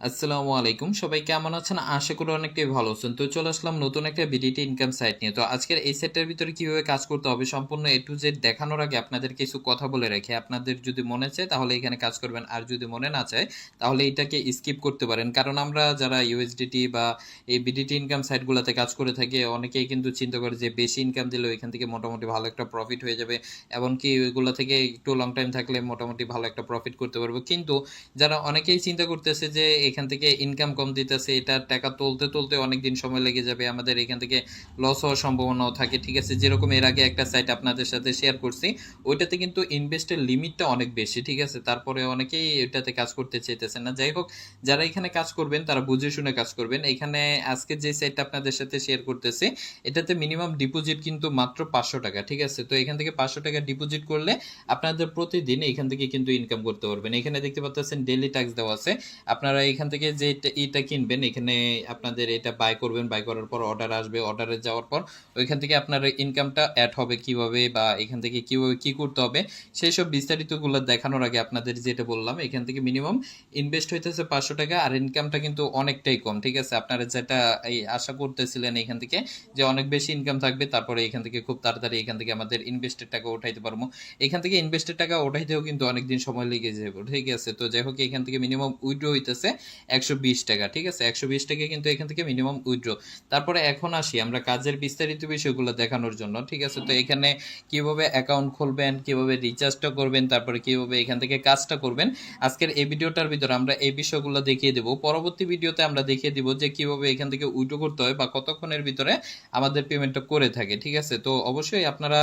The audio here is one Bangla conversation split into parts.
আসসালামু আলাইকুম। সবাই কেমন আছেন? আশা করি অনেকটাই ভালো আছেন। তো চলে আসলাম নতুন একটা বিডিটি ইনকাম সাইট নিয়ে। তো আজকের এই সেটটার ভিতরে কীভাবে কাজ করতে হবে সম্পূর্ণ এ টু জেড দেখানোর আগে আপনাদের কিছু কথা বলে রাখি। আপনাদের যদি মনে চায় তাহলে এখানে কাজ করবেন, আর যদি মনে না চায় তাহলে এটাকে স্কিপ করতে পারেন। কারণ আমরা যারা ইউএসডিটি বা এই বিডিটি ইনকাম সাইটগুলোতে কাজ করে থাকি, অনেকেই কিন্তু চিন্তা করে যে বেশি ইনকাম দিলে এখান থেকে মোটামুটি ভালো একটা প্রফিট হয়ে যাবে। এমনকি ওইগুলো থেকে একটু লং টাইম থাকলে মোটামুটি ভালো একটা প্রফিট করতে পারব। কিন্তু যারা অনেকেই চিন্তা করতেছে যে এখান থেকে ইনকাম কম দিতেছে, এটা টাকা তুলতে তুলতে অনেক দিন সময় লেগে যাবে, আমাদের এখান থেকে লস হওয়ার সম্ভাবনাও থাকে, ঠিক আছে? যেরকম এর আগে একটা সাইট আপনাদের সাথে শেয়ার করছি, ওইটাতে কিন্তু ইনভেস্টের লিমিটটা অনেক বেশি, ঠিক আছে? তারপরে অনেকেই এটাতে কাজ করতে চাইতেছে না। যাই হোক, যারা এখানে কাজ করবেন, তারা বুঝে শুনে কাজ করবেন। এখানে আজকে যে সাইটটা আপনাদের সাথে শেয়ার করতেছি, এটাতে মিনিমাম ডিপোজিট কিন্তু মাত্র পাঁচশো টাকা, ঠিক আছে? তো এখান থেকে পাঁচশো টাকা ডিপোজিট করলে আপনাদের প্রতিদিন এখান থেকে কিন্তু ইনকাম করতে পারবেন। এখানে দেখতে পাচ্ছেন ডেলি ট্যাক্স দেওয়া আছে। আপনারা এখান থেকে যে এটা- কিনবেন, এখানে আপনাদের এটা বাই করবেন বাই করার পর অর্ডার আসবে অর্ডারে যাওয়ার পর ওইখান থেকে আপনার ইনকামটা অ্যাড হবে কীভাবে বা এখান থেকে কীভাবে কি করতে হবে, সেই সব বিস্তারিতগুলো দেখানোর আগে আপনাদের যেটা বললাম, এখান থেকে মিনিমাম ইনভেস্ট হইতেছে পাঁচশো টাকা আর ইনকামটা কিন্তু অনেকটাই কম, ঠিক আছে? আপনারা যেটা এই আশা করতেছিলেন এখান থেকে যে অনেক বেশি ইনকাম থাকবে, তারপরে এখান থেকে খুব তাড়াতাড়ি এখান থেকে আমাদের ইনভেস্টের টাকা উঠাইতে পারব। এখান থেকে ইনভেস্টের টাকা উঠাইতেও কিন্তু অনেকদিন সময় লেগে যাবে ঠিক আছে? তো যাই হোক, এখান থেকে মিনিমাম উইড্রো হইতেছে একশো বিশ টাকা, ঠিক আছে? একশো বিশ টাকা কিন্তু এখান থেকে মিনিমাম উইড্রো তারপরে এখন আসি আমরা কাজের বিস্তারিত বিষয়গুলো দেখানোর জন্য, ঠিক আছে? তো এখানে কীভাবে অ্যাকাউন্ট খুলবেন, কীভাবে রিচার্জটা করবেন, তারপরে কীভাবে এখান থেকে কাজটা করবেন, আজকের এই ভিডিওটার ভিতরে আমরা এই বিষয়গুলো দেখিয়ে দেবো। পরবর্তী ভিডিওতে আমরা দেখিয়ে দিব যে কীভাবে এখান থেকে উইড্রো করতে হয় বা কতক্ষণের ভিতরে আমাদের পেমেন্টটা করে থাকে, ঠিক আছে? তো অবশ্যই আপনারা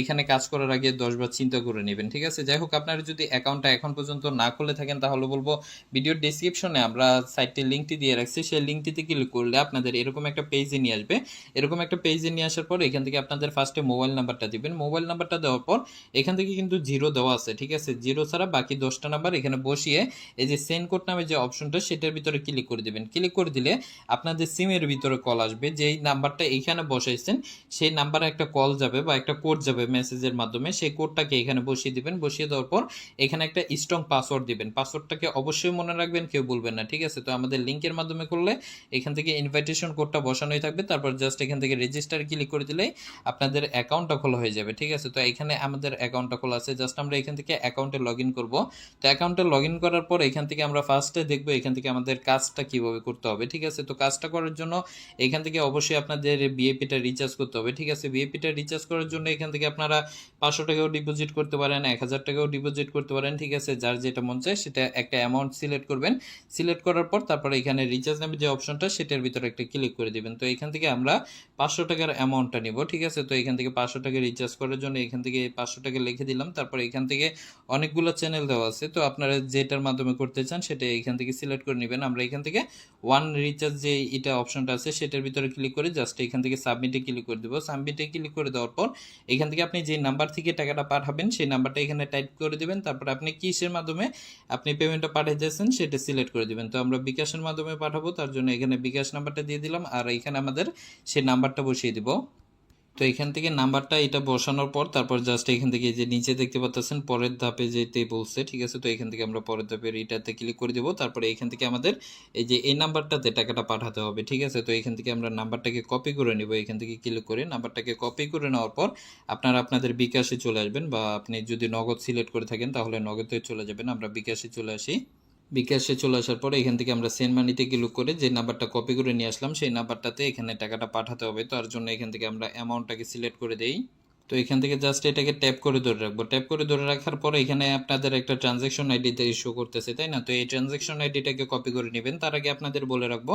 এখানে কাজ করার আগে দশবার চিন্তা করে নেবেন, ঠিক আছে? যাই হোক, আপনারা যদি অ্যাকাউন্টটা এখন পর্যন্ত না খুলে থাকেন, তাহলে বলব ভিডিওর ডিসক্রিপশনে আমরা সাইটটির লিঙ্কটি দিয়ে রাখছি, সেই লিঙ্কটিতে ক্লিক করলে আপনাদের এরকম একটা পেজে নিয়ে আসবে। এরকম একটা পেজে নিয়ে আসার পর এখান থেকে আপনাদের ফার্স্টে মোবাইল নাম্বারটা দিবেন। মোবাইল নাম্বারটা দেওয়ার পর এখান থেকে কিন্তু জিরো দেওয়া আছে, ঠিক আছে? জিরো ছাড়া বাকি দশটা নাম্বার এখানে বসিয়ে এই যে সেন্ড কোড নামে যে অপশনটা সেটার ভিতরে ক্লিক করে দিবেন। ক্লিক করে দিলে আপনাদের সিমের ভিতরে কল আসবে। যেই নাম্বারটা এইখানে বসাইছেন, সেই নাম্বারে একটা কল যাবে বা একটা কোড যাবে মেসেজের মাধ্যমে। সেই কোডটাকে এখানে বসিয়ে দিবেন। বসিয়ে দেওয়ার পর এখানে একটা স্ট্রং পাসওয়ার্ড দিবেন। পাসওয়ার্ডটাকে অবশ্যই মনে রাখবেন, কেউ বলবেন না, ঠিক আছে? তো আমাদের লিঙ্কের মাধ্যমে করলে এখান থেকে ইনভাইটেশন কোডটা বসানোই থাকবে। তারপর জাস্ট এখান থেকে রেজিস্টার ক্লিক করে দিলেই আপনাদের অ্যাকাউন্টটা খোলা হয়ে যাবে, ঠিক আছে? তো এখানে আমাদের অ্যাকাউন্টটা খোলা আছে। জাস্ট আমরা এখান থেকে অ্যাকাউন্টে লগ ইন করব। তো অ্যাকাউন্টে লগ ইন করার পর এখান থেকে আমরা ফার্স্টে দেখব এখান থেকে আমাদের কাজটা কীভাবে করতে হবে, ঠিক আছে? তো কাজটা করার জন্য এখান থেকে অবশ্যই আপনাদের বিএপিটা রিচার্জ করতে হবে, ঠিক আছে? বিএপিটা রিচার্জ করার জন্য এখান থেকে আপনারা পাঁচশো টাকাও ডিপোজিট করতে পারেন, এক হাজার টাকাও ডিপোজিট করতে পারেন, ঠিক আছে? যার যেটা মন চায় সেটা একটা অ্যামাউন্ট সিলেক্ট করবেন। সিলেক্ট করার পর তারপরে এখানে রিচার্জ নামে যে অপশনটা সেটার ভিতরে একটা ক্লিক করে দিবেন। তো এখান থেকে আমরা পাঁচশো টাকার অ্যামাউন্টটা নিব, ঠিক আছে? তো এখান থেকে পাঁচশো টাকা রিচার্জ করার জন্য এখান থেকে পাঁচশো টাকা লিখে দিলাম। তারপরে এখান থেকে অনেকগুলো চ্যানেল দেওয়া আছে। তো আপনারা যেটার মাধ্যমে করতে চান, সেটা এখান থেকে সিলেক্ট করে নেবেন। আমরা এখান থেকে ওয়ান রিচার্জ যে এটা অপশনটা আছে, সেটার ভিতরে ক্লিক করে জাস্ট এখান থেকে সাবমিটে ক্লিক করে দেবো। সাবমিটে ক্লিক করে দেওয়ার পর এখান থেকে আপনি যে নাম্বার থেকে টাকাটা পাঠাবেন, সেই নাম্বারটা এখানে টাইপ করে দেবেন। তারপর আপনি কিসের মাধ্যমে আপনি পেমেন্টটা পাঠিয়েছেন সেটা সিলেক্ট করে দিবেন। তো আমরা বিকাশের মাধ্যমে পাঠাবো, তার জন্য এখানে বিকাশ নাম্বারটা দিয়ে দিলাম আর এখানে আমাদের সেই নাম্বারটা বসিয়ে দিব। তো এখান থেকে নাম্বারটা এটা বসানোর পর তারপর জাস্ট এখান থেকে যে নিচে দেখতে পাচ্ছেন পরের ধাপে যেতে বলছে ঠিক আছে? তো এখান থেকে আমরা পরের ধাপের এটাতে ক্লিক করে দেবো। তারপরে এখান থেকে আমাদের এই যে এই নাম্বারটাতে টাকাটা পাঠাতে হবে, ঠিক আছে? তো এখান থেকে আমরা নাম্বারটাকে কপি করে নেব। এখান থেকে ক্লিক করে নাম্বারটাকে কপি করে নেওয়ার পর আপনারা আপনাদের বিকাশে চলে আসবেন বা আপনি যদি নগদ সিলেক্ট করে থাকেন তাহলে নগদে চলে যাবেন। আমরা বিকাশে চলে আসি। বিকাশে চলে আসার পরে এখান থেকে আমরা সেন্ড মানিতে ক্লিক করে যে নাম্বারটা কপি করে নিয়ে আসলাম, সেই নাম্বারটাতে এখানে টাকাটা পাঠাতে হবে। তার জন্য এখান থেকে আমরা অ্যামাউন্টটাকে সিলেক্ট করে দেই। তো এখান থেকে জাস্ট এটাকে ট্যাপ করে ধরে রাখব। ট্যাপ করে ধরে রাখার পরে এখানে আপনাদের একটা ট্রানজ্যাকশন আইডিতে ইস্যু করতেছে, তাই না? তো এই ট্রানজ্যাকশন আইডিটাকে কপি করে নেবেন। তার আগে আপনাদের বলে রাখব,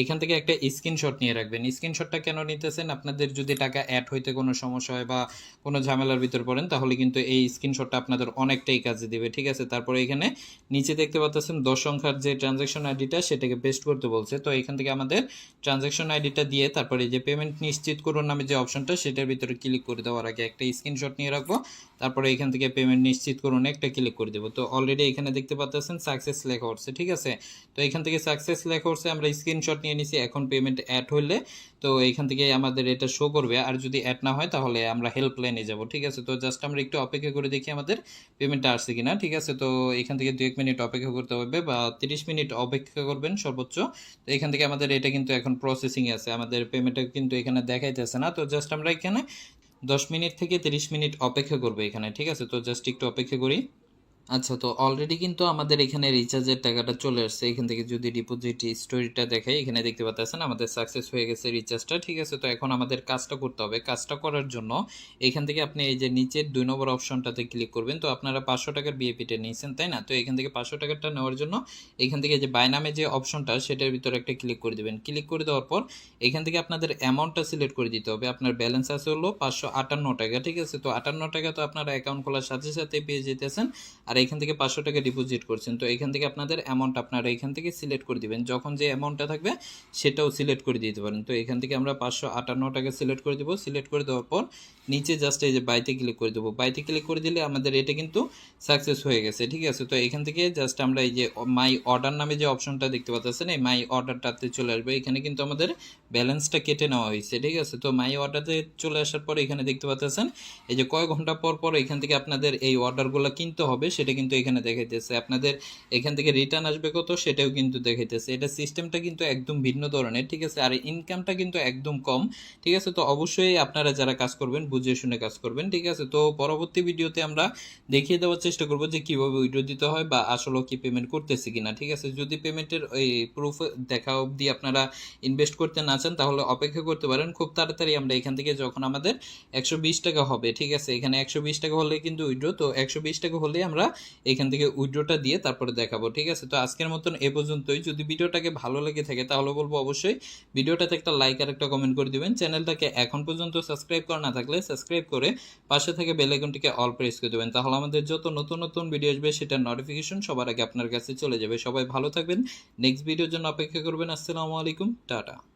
এখান থেকে একটা স্ক্রিনশট নিয়ে রাখবেন। স্ক্রিনশটটা কেন নিতেছেন? আপনাদের যদি টাকা অ্যাড হইতে কোনো সমস্যা হয় বা কোনো ঝামেলার ভিতর পড়েন, তাহলে কিন্তু এই স্ক্রিনশটটা আপনাদের অনেকটাই কাজে দিবে, ঠিক আছে? তারপরে এখানে নিচে দেখতে পাচ্ছেন দশ সংখ্যার যে ট্রানজ্যাকশন আইডিটা সেটাকে পেস্ট করতে বলছে। তো এখান থেকে আমাদের ট্রানজ্যাকশন আইডিটা দিয়ে তারপরে যে পেমেন্ট নিশ্চিত করুন নামে যে অপশনটা সেটার ভিতরে ক্লিক করে দেওয়ার আগে একটা স্ক্রিনশট নিয়ে রাখব, তারপরে এখান থেকে পেমেন্ট নিশ্চিত করুন একটা ক্লিক করে দেবো। তো অলরেডি এখানে দেখতে পাচ্ছেন সাকসেস লেখা উঠছে, ঠিক আছে? তো এখান থেকে সাকসেস লেখা উঠছে, আমরা স্ক্রিনশট নিয়ে নিছি, এখন পেমেন্ট অ্যাড হলে তো এখান থেকে আমাদের এটা শো করবে। আর যদি অ্যাড না হয় তাহলে আমরা হেল্পলাইনে যাব, ঠিক আছে? তো জাস্ট আমরা একটু অপেক্ষা করে দেখি আমাদের পেমেন্টটা আসছে কিনা, ঠিক আছে? তো এখান থেকে দু এক মিনিট অপেক্ষা করতে হবে বা তিরিশ মিনিট অপেক্ষা করবেন সর্বোচ্চ। তো এখান থেকে আমাদের এটা কিন্তু এখন প্রসেসিংয়ে আছে, আমাদের পেমেন্টটা কিন্তু এখানে দেখাইতেছে না। তো জাস্ট আমরা এখানে দশ মিনিট থেকে তিরিশ মিনিট অপেক্ষা করবে এখানে, ঠিক আছে? তো জাস্ট একটু অপেক্ষা করি। আচ্ছা তো অলরেডি কিন্তু আমাদের এখানে রিচার্জের টাকাটা চলে আসছে। এখান থেকে যদি ডিপোজিট স্টোরিটা দেখাই, এখানে দেখতে পাচ্ছেন আমাদের সাকসেস হয়ে গেছে রিচার্জটা ঠিক আছে, তো এখন আমাদের কাজটা করতে হবে। কাজটা করার জন্য এখান থেকে আপনি এই যে নিচের দুই নম্বর অপশনটাতে ক্লিক করবেন। তো আপনারা পাঁচশো টাকার বিএপিটা নিয়েছেন, তাই না? তো এখান থেকে পাঁচশো টাকাটা নেওয়ার জন্য এখান থেকে যে বাই নামে যে অপশনটা সেটার ভিতরে একটা ক্লিক করে দেবেন। ক্লিক করে দেওয়ার পর এখান থেকে আপনাদের অ্যামাউন্টটা সিলেক্ট করে দিতে হবে। আপনার ব্যালেন্স আছে হলো পাঁচশো আটান্ন টাকা। ঠিক আছে, তো আটান্ন টাকা তো আপনারা অ্যাকাউন্ট খোলার সাথে সাথে পেয়ে যেতেছেন। আর এখান থেকে পাঁচশো টাকা ডিপোজিট করছেন, তো এখান থেকে আপনাদের অ্যামাউন্ট আপনারা এখান থেকে সিলেক্ট করে দিবেন। যখন যে অ্যামাউন্টটা থাকবে, সেটাও সিলেক্ট করে দিতে পারেন। তো এখান থেকে আমরা পাঁচশো আটান্ন টাকা সিলেক্ট করে দেবো। সিলেক্ট করে দেওয়ার পর, নিচে জাস্ট এই যে বাইতে ক্লিক করে দেবো। বাইতে ক্লিক করে দিলে আমাদের এটা কিন্তু সাকসেস হয়ে গেছে, ঠিক আছে? তো এখান থেকে জাস্ট আমরা এই যে মাই অর্ডার নামে যে অপশনটা দেখতে পাচ্ছেন, এই মাই অর্ডারটাতে চলে আসবে। এখানে কিন্তু আমাদের ব্যালেন্সটা কেটে নেওয়া হয়েছে, ঠিক আছে? তো মাই অর্ডারতে চলে আসার পর এখানে দেখতে পাচ্ছেন, এই যে কয় ঘণ্টা পর পর এখান থেকে আপনাদের এই অর্ডারগুলো কিনতে হবে, সেটা কিন্তু এখানে দেখাইতেছে। আপনাদের এখান থেকে রিটার্ন আসবে কত সেটাও কিন্তু দেখাইতেছে। এটা সিস্টেমটা কিন্তু একদম ভিন্ন ধরনের, ঠিক আছে? আর ইনকামটা কিন্তু একদম কম, ঠিক আছে? তো অবশ্যই আপনারা যারা কাজ করবেন, বুঝে শুনে কাজ করবেন, ঠিক আছে? তো পরবর্তী ভিডিওতে আমরা দেখিয়ে দেওয়ার চেষ্টা করব যে কীভাবে উইড্রো দিতে হয় বা আসলে কি পেমেন্ট করতেছে কিনা, ঠিক আছে? যদি পেমেন্টের এই প্রুফ দেখা অবধি আপনারা ইনভেস্ট করতে না চান, তাহলে অপেক্ষা করতে পারেন। খুব তাড়াতাড়ি আমরা এখান থেকে যখন আমাদের একশো বিশ টাকা হবে, ঠিক আছে? এখানে একশো বিশ টাকা হলে কিন্তু উইড্রো তো একশো বিশ টাকা হলে আমরা এখান থেকে উইড্রোটা দিয়ে তারপরে দেখাবো, ঠিক আছে? তো আজকের মতন এ পর্যন্তই। যদি ভিডিওটাকে ভালো লেগে থাকে, তাহলে বলব অবশ্যই ভিডিওটাতে একটা লাইক আর একটা কমেন্ট করে দিবেন। চ্যানেলটাকে এখন পর্যন্ত সাবস্ক্রাইব করা না থাকলে সাবস্ক্রাইব করে পাশে থেকে বেল আইকনটিকে অল প্রেস করে দেবেন। তাহলে আমাদের যত নতুন নতুন ভিডিও আসবে, সেটার নোটিফিকেশন সবার আগে আপনার কাছে চলে যাবে। সবাই ভালো থাকবেন। নেক্সট ভিডিওর জন্য অপেক্ষা করবেন। আসসালামু আলাইকুম। টাটা।